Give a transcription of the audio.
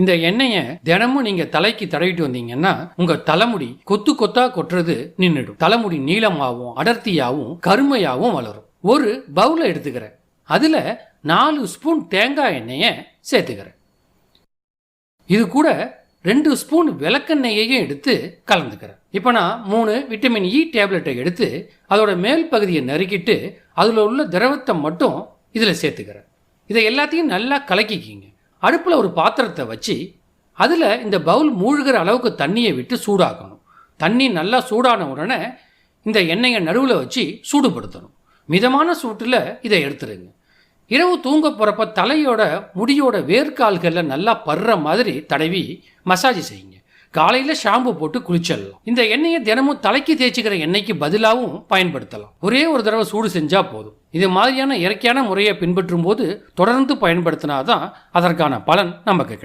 இந்த எண்ணெயை தினமும் நீங்க தலைக்கு தடவிட்டு வந்தீங்கன்னா உங்க தலைமுடி கொத்து கொத்தா கொட்டுறது நின்றுடும் தலைமுடி நீளமாகவும் அடர்த்தியாகவும் கருமையாகவும் வளரும். ஒரு பவுல எடுத்துக்கிறேன். அதுல நாலு ஸ்பூன் தேங்காய் எண்ணெயை சேர்த்துக்கிறேன். இது கூட ரெண்டு ஸ்பூன் விளக்கெண்ணெயையும் எடுத்து கலந்துக்கிறேன். இப்போ நான் மூணு விட்டமின் இ டேப்லெட்டை எடுத்து அதோட மேல் பகுதியை நறுக்கிட்டு அதில் உள்ள திரவத்தை மட்டும் இதில் சேர்த்துக்கிறேன். இதை எல்லாத்தையும் நல்லா கலக்கிக்கிங்க. அடுப்பில் ஒரு பாத்திரத்தை வச்சு அதில் இந்த பவுல் மூழ்கிற அளவுக்கு தண்ணியை விட்டு சூடாக்கணும். தண்ணி நல்லா சூடான உடனே இந்த எண்ணெயை நடுவில் வச்சு சூடுபடுத்தணும். மிதமான சூட்டில் இதை எடுத்துருங்க. இரவு தூங்க போகிறப்ப தலையோட முடியோட வேர்க்கால்களில் நல்லா படுற மாதிரி தடவி மசாஜ் செய்யுங்க. காலையில் ஷாம்பு போட்டு குளிச்சிடலாம். இந்த எண்ணெயை தினமும் தலைக்கு தேய்ச்சிக்கிற எண்ணெய்க்கு பதிலாகவும் பயன்படுத்தலாம். ஒரே ஒரு தடவை சூடு செஞ்சால் போதும். இது மாதிரியான இயற்கையான முறையை பின்பற்றும் போது தொடர்ந்து பயன்படுத்தினாதான் அதற்கான பலன் நமக்கு கிடைக்கும்.